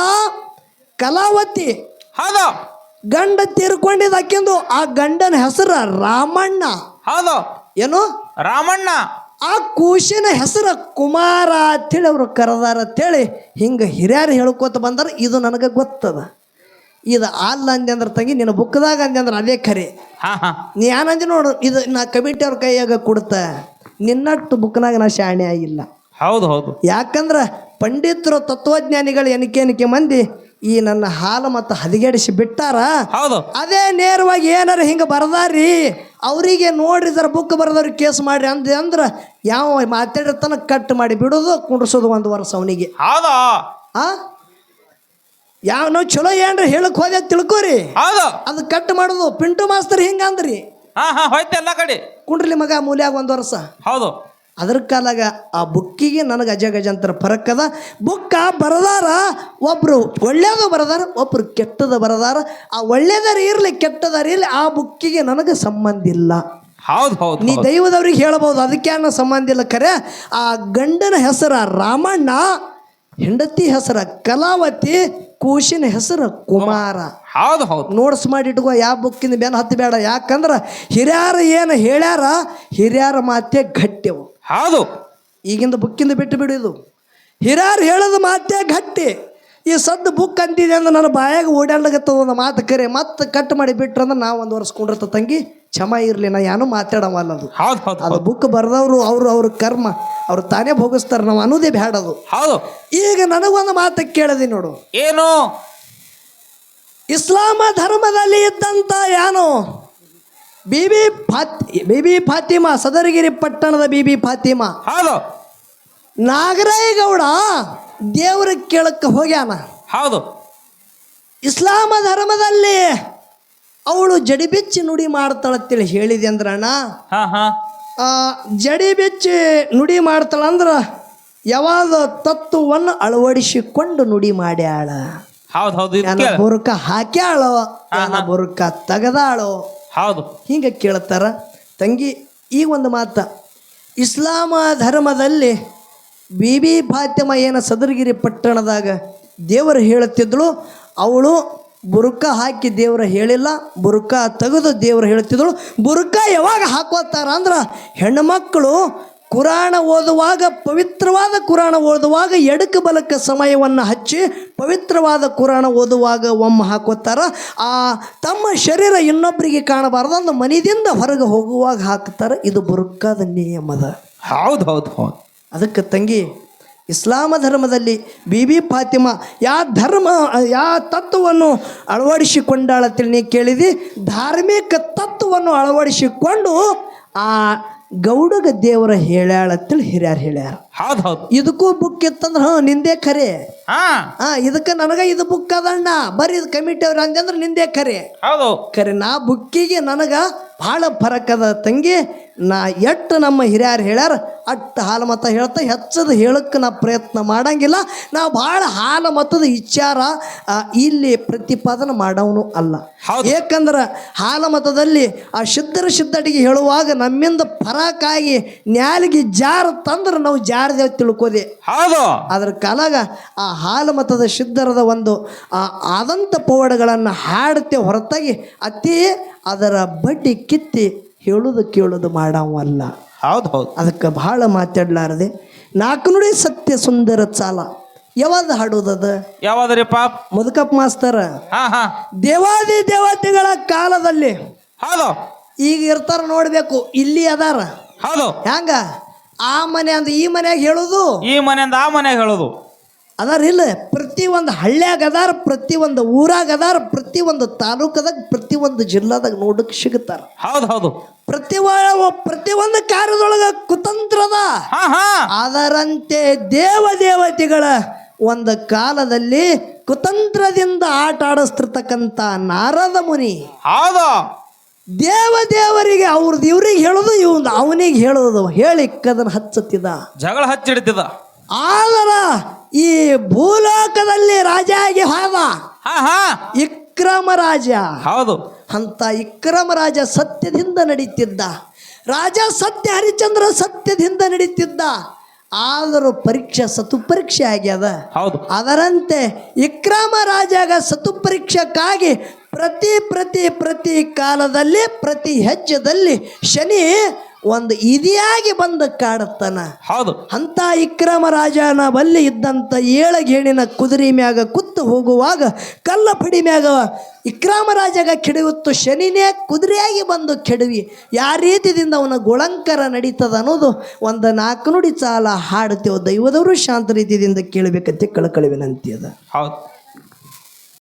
ಕಲಾವತಿ. ಹೌದು. ಗಂಡ ತೀರ್ಕೊಂಡಿದ್ದು ಆ ಗಂಡನ ಹೆಸರ ರಾಮಣ್ಣ. ಹೌದು. ಏನು? ರಾಮಣ್ಣ. ಆ ಕೂಸಿನ ಹೆಸರು ಕುಮಾರ ಅಂತೇಳಿ ಅವರು ಕರೆದಾರ ಅಂತೇಳಿ ಹಿಂಗೆ ಹಿರಿಯರು ಹೇಳ್ಕೊತ ಬಂದಾರ ಇದು ನನಗೆ ಗೊತ್ತದ. ಇದು ಅಲ್ಲ ಅಂದೆ ಅಂದ್ರೆ ತಂಗಿ ನಿನ್ನ ಬುಕ್ದಾಗ ಅಂದೆ ಅಂದ್ರೆ ಅದೇ ಖರೆ. ಹಾ ಹಾ. ನೀ ಏನಂದಿ ನೋಡು ಇದು ನಾ ಕಮಿಟಿ ಅವ್ರ ಕೈಯಾಗ ಕೊಡ್ತ. ನಿನ್ನಟ್ಟು ಬುಕ್ನಾಗ ನಾ ಶಾಣೆ ಆಗಿಲ್ಲ. ಹೌದು ಹೌದು. ಯಾಕಂದ್ರೆ ಪಂಡಿತರು ತತ್ವಜ್ಞಾನಿಗಳು ಎನಿಕೆ ಎನಿಕೆ ಮಂದಿ ಈ ನನ್ನ ಹಾಲು ಮತ್ತು ಹದಿಗೆಡಿಸಿ ಬಿಟ್ಟಾರ? ಹೌದು. ಅದೇ ನೇರವಾಗಿ ಏನಾರ ಹಿಂಗೆ ಬರದಾರಿ? ಅವರಿಗೆ ನೋಡ್ರಿ ಇದರ ಬುಕ್ ಬರ್ದವ್ರಿ ಕೇಸ್ ಮಾಡ್ರಿ ಅಂದೆ ಅಂದ್ರೆ ಯಾವ ಮಾತಾಡಿರ್ತಾನ ಕಟ್ ಮಾಡಿ ಬಿಡೋದು ಕುಂಡ್ಸೋದು ಒಂದು ವರ್ಷ ಅವನಿಗೆ. ಹೌದು. ಆ? ಯಾವ ನಾವು ಚಲೋ ಏನ್ರಿ ಹೇಳಕ್ ಹೋದ ತಿಳ್ಕೊರಿ. ಹೌದು. ಅದು ಕಟ್ ಮಾಡೋದು. ಪಿಂಟು ಮಾಸ್ತರ್ ಹಿಂಗ ಅಂದ್ರಿ. ಹಾ ಹಾ ಹೋಯ್ತು ಎಲ್ಲ ಕಡೆ. ಕುಂಡ್ರಿ ಮಗ ಮೂಲ್ಯಾಗ ಒಂದು ವರ್ಷ. ಹೌದು. ಅದ್ರ ಕಾಲಾಗ ಆ ಬುಕ್ಕಿಗೆ ನನಗೆ ಅಜ ಗಜಂತರ ಫರಕ್ ಅದ. ಬುಕ್ಕ ಬರದಾರ ಒಬ್ರು ಒಳ್ಳೇದು ಬರದಾರ ಒಬ್ರು ಕೆಟ್ಟದ ಬರದಾರ. ಆ ಒಳ್ಳೇದಾರ ಇರಲಿ ಕೆಟ್ಟದಾರ ಇರಲಿ ಆ ಬುಕ್ಕಿಗೆ ನನಗೆ ಸಂಬಂಧ ಇಲ್ಲ. ಹೌದು ಹೌದು ನೀ. ದೈವದವ್ರಿಗೆ ಹೇಳ್ಬೋದು ಅದಕ್ಕೆ ಅನ್ನೋ ಸಂಬಂಧ ಇಲ್ಲ ಖರೆ ಆ ಗಂಡನ ಹೆಸರ ರಾಮಣ್ಣ ಹೆಂಡತಿ ಹೆಸರ ಕಲಾವತಿ ಕೂಸಿನ ಹೆಸರು ಕುಮಾರ. ಹೌದು ಹೌದು. ನೋಟ್ಸ್ ಮಾಡಿ ಇಟ್ಕೋ ಯಾವ ಬುಕ್ಕಿನ ಬೆನ್ ಹತ್ತಬೇಡ ಯಾಕಂದ್ರೆ ಹಿರಿಯರು ಏನು ಹೇಳ್ಯಾರ ಹಿರಿಯರ ಮಾತೆ ಗಟ್ಟಿವು ಹೌದು. ಈಗಿಂದ ಬುಕ್ಕಿಂದ ಬಿಟ್ಟು ಬಿಡಿದು ಹಿರಿಯರು ಹೇಳೋದು ಮಾತೇ ಗಟ್ಟಿ. ಈ ಸದ್ದು ಬುಕ್ ಅಂತಿದೆ ಅಂದ್ರೆ ನನ್ನ ಬಾಯಾಗ ಓಡಾಡ್ಲಾಗತ್ತದ ಒಂದು ಮಾತು ಕರೆ. ಮತ್ತೆ ಕಟ್ ಮಾಡಿ ಬಿಟ್ರೆ ಅಂದ್ರೆ ನಾವು ಒಂದು ವರ್ಷ ಕುಂಡಿರ್ತ ತಂಗಿ ಕ್ಷಮ ಇರಲಿ ನಾ ಏನೂ ಮಾತಾಡವಲ್ಲ ಅದು. ಅದು ಬುಕ್ ಬರೆದವರು ಅವರು ಅವ್ರ ಕರ್ಮ ಅವ್ರು ತಾನೇ ಭೋಗಿಸ್ತಾರೆ ನಾವು ಅನ್ನೋದೇ ಬೇಡದು ಹೌದು. ಈಗ ನನಗೊಂದು ಮಾತು ಕೇಳದಿ ನೋಡು. ಏನು? ಇಸ್ಲಾಮ ಧರ್ಮದಲ್ಲಿ ಇದ್ದಂತ ಯಾನು? ಬಿಬಿ ಫಾತಿ ಬಿಬಿ ಫಾತಿಮಾ ಸದರಗಿರಿ ಪಟ್ಟಣದ ಬಿಬಿ ಫಾತಿಮಾ. ಹೌದು. ನಾಗರಾಯಗೌಡ ದೇವ್ರ ಕೇಳಕ್ಕೆ ಹೋಗ್ಯಾನ. ಹೌದು. ಇಸ್ಲಾಮ ಧರ್ಮದಲ್ಲಿ ಅವಳು ಜಡಿಬಿಚ್ಚಿ ನುಡಿ ಮಾಡ್ತಾಳಂತೇಳಿ ಹೇಳಿದೆ ಅಂದ್ರಣ್ಣ ಹಾ ಹಾ. ಆ, ಜಡಿ ಬಿಚ್ಚಿ ನುಡಿ ಮಾಡ್ತಾಳಂದ್ರ ಯಾವಾಗ ತತ್ವವನ್ನು ಅಳವಡಿಸಿಕೊಂಡು ನುಡಿ ಮಾಡ್ಯಾಳ. ಹೌದು ಹೌದು ಬುರುಕ ಹಾಕ್ಯಾಳೋ ಬುರುಕ ತೆಗದಾಳೋ. ಹೌದು. ಹಿಂಗೆ ಕೇಳ್ತಾರ. ತಂಗಿ ಈ ಒಂದು ಮಾತ. ಇಸ್ಲಾಮ ಧರ್ಮದಲ್ಲಿ ಫಾತಿಮ ಏನ ಸದರಗಿರಿ ಪಟ್ಟಣದಾಗ ದೇವರು ಹೇಳುತ್ತಿದ್ದಳು, ಅವಳು ಬುರುಕ ಹಾಕಿ ದೇವರು ಹೇಳಿಲ್ಲ, ಬುರುಕ ತೆಗೆದು ದೇವರು ಹೇಳ್ತಿದ್ದಳು ಬುರುಕ ಯಾವಾಗ ಹಾಕೋತಾರ ಅಂದ್ರೆ ಹೆಣ್ಣುಮಕ್ಕಳು ಕುರಾಣ ಓದುವಾಗ, ಪವಿತ್ರವಾದ ಕುರಾಣ ಓದುವಾಗ ಎಡಕ ಬಲಕ್ಕೆ ಸಮಯವನ್ನು ಹಚ್ಚಿ ಪವಿತ್ರವಾದ ಕುರಾಣ ಓದುವಾಗ ಒಮ್ಮೆ ಹಾಕೋತಾರ. ಆ ತಮ್ಮ ಶರೀರ ಇನ್ನೊಬ್ಬರಿಗೆ ಕಾಣಬಾರ್ದು ಒಂದು ಮನೆಯಿಂದ ಹೊರಗೆ ಹೋಗುವಾಗ ಹಾಕ್ತಾರೆ. ಇದು ಬುರುಕಾದ ನಿಯಮದ. ಹೌದು ಹೌದು ಹೌದು. ಅದಕ್ಕೆ ತಂಗಿ ಇಸ್ಲಾಮ ಧರ್ಮದಲ್ಲಿ ಬಿಬಿ ಫಾತಿಮಾ ಯಾವ ಧರ್ಮ ಯಾವ ತತ್ವವನ್ನು ಅಳವಡಿಸಿಕೊಂಡಾಳಂತೇಳಿ ನೀ ಕೇಳಿದಿ? ಧಾರ್ಮಿಕ ತತ್ವವನ್ನು ಅಳವಡಿಸಿಕೊಂಡು ಆ ಗೌಡಗ ದೇವರ ಹೇಳ್ಯಾಳಂತೇಳಿ ಹಿರಿಯರು ಹೇಳ್ಯಾರ. ಹೌದು ಹೌದು. ಇದಕ್ಕೂ ಬುಕ್ ಇತ್ತಂದ್ರೆ ಹಾಂ ನಿಂದೇ ಖರೆ. ಹಾ. ಹಾಂ ಇದಕ್ಕೆ ನನಗೆ ಇದು ಬುಕ್ ಅದಣ್ಣ. ಬರೀ ಇದು ಕಮಿಟಿ ಅವ್ರು ಅಂದ್ರೆ ನಿಂದೇ ಖರೆ. ಹೌದು. ಖರೆ ನಾ ಬುಕ್ಕಿಗೆ ನನಗೆ ಭಾಳ ಫರಕದ ತಂಗಿ. ನಾ ಎಟ್ಟು ನಮ್ಮ ಹಿರಿಯರು ಹೇಳ್ಯಾರ ಅಟ್ಟು ಹಾಲು ಮತ ಹೇಳ್ತಾ ಹೆಚ್ಚದ ಹೇಳಕ್ಕೆ ನಾ ಪ್ರಯತ್ನ ಮಾಡಂಗಿಲ್ಲ. ನಾವು ಭಾಳ ಹಾಲು ಮತದ ವಿಚಾರ ಇಲ್ಲಿ ಪ್ರತಿಪಾದನೆ ಮಾಡವನು ಅಲ್ಲ. ಏಕೆಂದ್ರೆ ಹಾಲ ಮತದಲ್ಲಿ ಆ ಶುದ್ಧರ ಶುದ್ಧಡಿಗೆ ಹೇಳುವಾಗ ನಮ್ಮಿಂದ ಫರಕಾಗಿ ನ್ಯಾಲಿಗೆ ಜಾರ ತಂದ್ರೆ ನಾವು ಜಾರದೇವ್ ತಿಳ್ಕೋದೆ. ಹೌದು. ಅದರ ಕಾಲಾಗ ಆ ಹಾಲು ಮತದ ಶುದ್ಧರದ ಒಂದು ಆ ಆದಂಥ ಪವಾಡಗಳನ್ನು ಹಾಡುತ್ತೆ ಹೊರತಾಗಿ ಅತಿ ಅದರ ಬಡ್ಡಿ ಕಿತ್ತಿ ಹೇಳುದು ಕೇಳುದು ಮಾಡವಲ್ಲ. ಹೌದು ಹೌದು. ಅದಕ್ಕೆ ಭಾಳ ಮಾತಾಡ್ಲಾರದೆ ನಾಲ್ಕು ನುಡಿ ಸತ್ಯ ಸುಂದರ ಚಾಲ. ಯಾವಾಗ ಹಾಡೋದದ ಯಾವಾದ್ರಿ ಪಾಪ್? ಮುದುಕಪ್ಪ ಮಾಸ್ತರ. ಹಾ ಹಾ. ದೇವಾದಿ ದೇವತೆಗಳ ಕಾಲದಲ್ಲಿ ಹೌದು. ಈಗ ಇರ್ತಾರ ನೋಡಬೇಕು ಇಲ್ಲಿ ಅದಾರ. ಹೌದು. ಹೆಂಗ ಆ ಮನೆ ಅಂದ ಈ ಮನ್ಯಾಗ ಹೇಳೋದು? ಈ ಮನೆಯಿಂದ ಆ ಮನೆಗೆ ಹೇಳೋದು. ಅದಾರ ಇಲ್ಲ ಪ್ರತಿ ಒಂದು ಹಳ್ಳ್ಯಾಗ ಅದಾರ ಪ್ರತಿ ಒಂದು ಊರಾಗ ಅದಾರ ಪ್ರತಿ ಒಂದು ತಾಲೂಕದಾಗ ಪ್ರತಿ ಒಂದು ಜಿಲ್ಲಾದಾಗ ನೋಡಕ್ಕೆ ಸಿಗುತ್ತಾರ. ಹೌದು ಹೌದು. ಪ್ರತಿ ಒಂದು ಕಾರ್ಯದೊಳಗ ಕುತಂತ್ರದ ಅದರಂತೆ ದೇವ ದೇವತೆಗಳ ಒಂದು ಕಾಲದಲ್ಲಿ ಕುತಂತ್ರದಿಂದ ಆಟ ಆಡಿಸ್ತಿರ್ತಕ್ಕಂಥ ನಾರದ ಮುನಿ. ಹೌದು. ದೇವ ದೇವರಿಗೆ ಅವ್ರದ್ದು ಇವ್ರಿಗೆ ಹೇಳೋದು ಇವ್ ಅವನಿಗೆ ಹೇಳೋದು ಹೇಳಿ ಕದನ ಹಚ್ಚತ್ತಿದ. ಜಗಳ ಹಚ್ಚಿಡ್ತಿದ. ಆದರ ಈ ಭೂಲೋಕದಲ್ಲಿ ರಾಜ ಆಗಿ ಹಾದ ಇಕ್ರಮ ರಾಜ. ಹೌದು. ಅಂತ ಇಕ್ರಮ ರಾಜ ಸತ್ಯದಿಂದ ನಡೀತಿದ್ದ. ರಾಜ ಸತ್ಯ ಹರಿಚಂದ್ರ ಸತ್ಯದಿಂದ ನಡೀತಿದ್ದ. ಆದರೂ ಪರೀಕ್ಷೆ ಸತು ಪರೀಕ್ಷೆ ಆಗ್ಯದ ಹೌದು. ಅದರಂತೆ ಇಕ್ರಮ ರಾಜಾಗ ಸತು ಪರೀಕ್ಷಕ್ಕಾಗಿ ಪ್ರತಿ ಪ್ರತಿ ಪ್ರತಿ ಕಾಲದಲ್ಲಿ ಪ್ರತಿ ಹೆಜ್ಜೆದಲ್ಲಿ ಶನಿ ಒಂದು ಇದಿಯಾಗಿ ಬಂದು ಕಾಡತ್ತನ ಹೌದು ಅಂತ ಇಕ್ರಮ ರಾಜನ ಬಲ್ಲಿ ಇದ್ದಂಥ ಏಳಗೇಣಿನ ಕುದುರೆ ಮ್ಯಾಗ ಕುತ್ತು ಹೋಗುವಾಗ ಕಲ್ಲ ಪಡಿ ಮ್ಯಾಗ ಇಕ್ರಾಮ ರಾಜಗ ಕೆಡವುತ್ತು ಶನಿನೇ ಕುದುರೆಯಾಗಿ ಬಂದು ಕೆಡವಿ ಯಾವ ರೀತಿಯಿಂದ ಅವನ ಗುಳಂಕರ ನಡೀತದ ಅನ್ನೋದು ಒಂದು ನಾಲ್ಕು ನುಡಿ ಸಾಲ ಹಾಡುತ್ತೇವೆ ದೈವದವರು ಶಾಂತ ರೀತಿಯಿಂದ ಕೇಳಬೇಕಂತ ಕಳಕಳಿ ವಿನಂತಿ ಅದ ಹೌದು